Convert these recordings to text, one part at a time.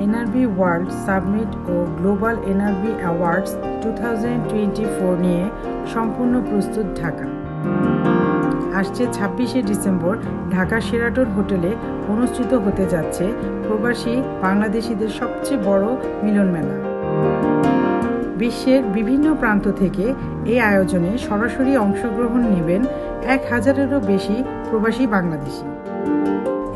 NRB world submit ও global NRB awards two নিয়ে সম্পূর্ণ প্রস্তুত ঢাকা। আসছে ছাব্বিশে ডিসেম্বর ঢাকা সেরাটোর হোটেলে অনুষ্ঠিত হতে যাচ্ছে প্রবাসী বাংলাদেশিদের সবচেয়ে বড় মিলন মেলা বিশ্বের বিভিন্ন প্রান্ত থেকে এই আয়োজনে সরাসরি অংশগ্রহণ নেবেন এক হাজারেরও বেশি প্রবাসী বাংলাদেশি।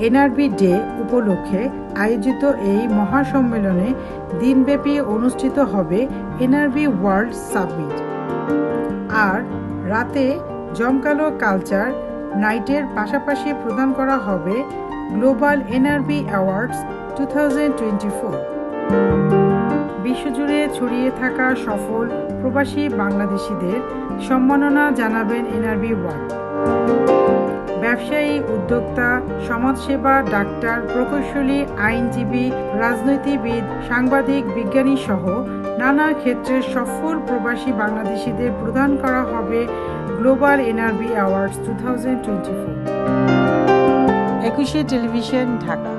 এনআরবি ডে উপলক্ষে আয়োজিত এই মহাসম্মেলনে দিনব্যাপী অনুষ্ঠিত হবে এনআরবি ওয়ার্ল্ড সাবমিট। আর রাতে জমকালো কালচার নাইটের পাশাপাশি প্রদান করা হবে গ্লোবাল এনআরবি অ্যাওয়ার্ডস টু বিশ্বজুড়ে ছড়িয়ে থাকা সফল প্রবাসী বাংলাদেশিদের সম্মাননা জানাবেন এনআরবি ওয়ার্ল্ড ব্যবসায়ী, উদ্যোক্তা, সমাজসেবা ডাক্তার, প্রকৌশলী, আইনজীবী, রাজনীতিবিদ, সাংবাদিক বিজ্ঞানী সহ নানা ক্ষেত্রে সফল প্রবাসী বাংলাদেশিদের প্রদান করা হবে global NRB awards two thousand twenty four. Ekushey television Dhaka.